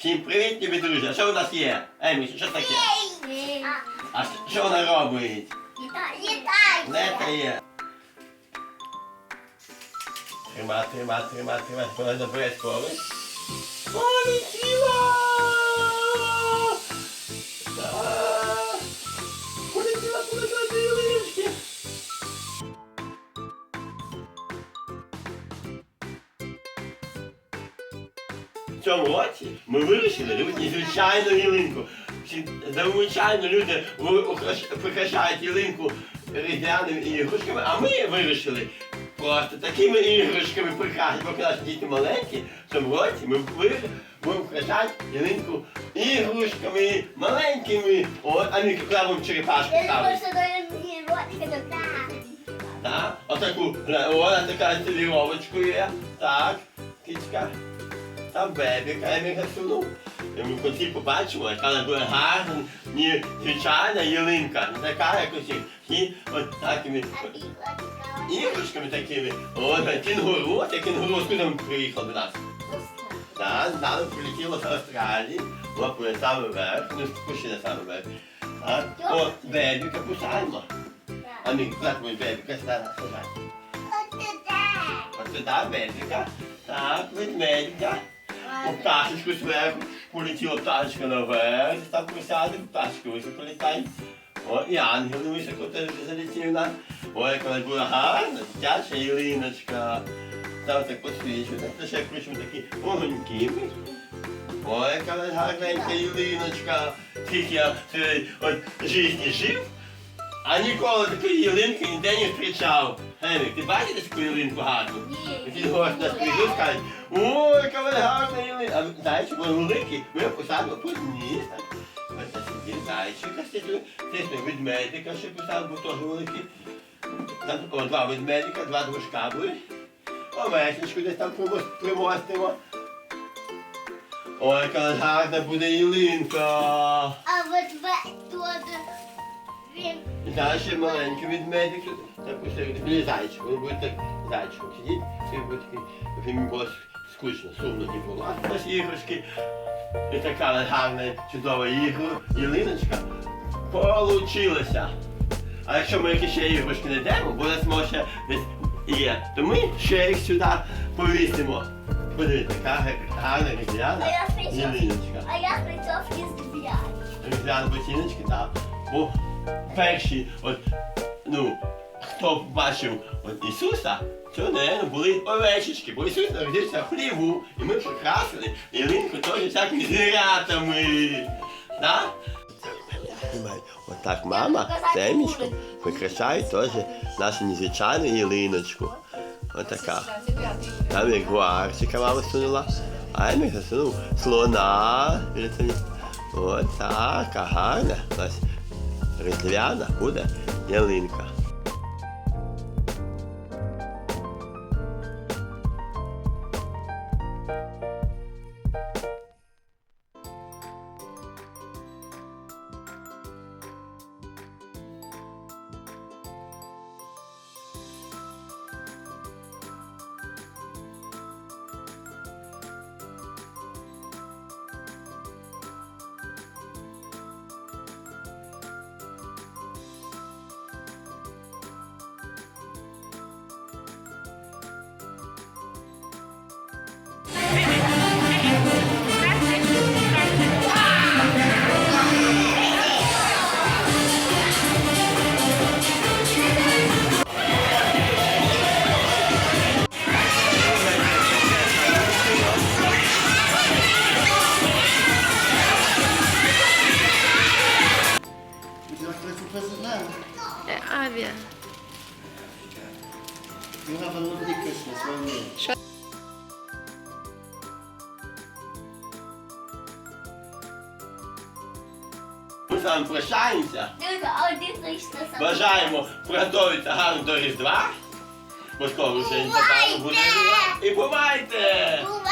Всім привіт, любі друзі. А що у нас є? Емі, що таке? А що- що вона робить? Не та є. Трима, трима, трима, трима. Вона добре скоро. Полетіла! В цьому році ми вирішили робити звичайну ялинку. Звичайно люди прикрашають ялинку різдвяними іграшками, а ми вирішили просто такими іграшками прикрасити, поки наші діти маленькі. В цьому році ми будемо прикрашати ялинку іграшками маленькими. От, а куди будемо черепашку ставити. Так, отаку, вона така з є. Так, кицька. Там бебіка, я міг сунув. Ми в кінці побачимо, яка вона буде гарна, не звичайна ялинка, не така, як усі. І от такими іграшками такими. От, а кінгуру, я кінгуру, він приїхав до нас. Так, з прилетіло з Австралії, лапує саме вверх, ну спущи на саме вверх. Так, от, бебіка кусаємо. А ми, як ми бебіка стара сажати? От сюди бебіка. Так, ведмедика. Пташечку зверху полетіла пташечка наверх, там присяде, пташка високо літає. О, і ангел високо теж залетів на. Ой, яка вона була гарна, дитяча ялиночка. Там так посвічує, так ще включимо такі вогоньки. Ой, яка гарненька ялиночка. Скільки я в житті жив, а ніколи такої ялинки ніде не зустрічав. Гемік, ти бачиш таку ялинку гарну? Він гость нас прийде, скаже, ой, яка вона гарна ялинка. А ви знаєте, вони великі, ми посадимо тут ніс. Ось це сидить зайчика, це ми ведмедика ще посадимо, бо теж великі. Там о, два ведмедика, два дружка були. Овечечку десь там примос- примостимо. Ой, яка гарна буде ялинка. А вот в тоже він І зараз ще маленький ведмедик, так біля зайчика, він буде так зайчиком сидіти, і буде такий, йому було скучно, сумно не було. А ось іграшки, і така гарна, чудова ігра, ялиночка, получилася. А якщо ми якісь ще іграшки не йдемо, бо у нас може десь є, то ми ще їх сюди повісимо. Подивіться, яка гарна різдвяна А я спричем- ялиночка. А я прийшов із збіяти. Різдвяні ботиночки, так. Перші, от, ну, хто бачив от Ісуса, це, не були овечечки, бо Ісус народився в хліву, і ми прикрасили ялинку теж всякими звірятами. Да? От так мама з Емічком прикрашають теж нашу незвичайну ялиночку. Отака. Там як мама сунула, а Емік засунув слона. От така гарна. Нас різдвяна буде ялинка. Avia. You'll have a lovely Christmas, won't you? Ми з прощаємося. Дивіться, а один прийшли саме. Бажаємо приготуватися гарно до Різдва. Бо скоро вже буде Різдва. І бувайте! Бувайте!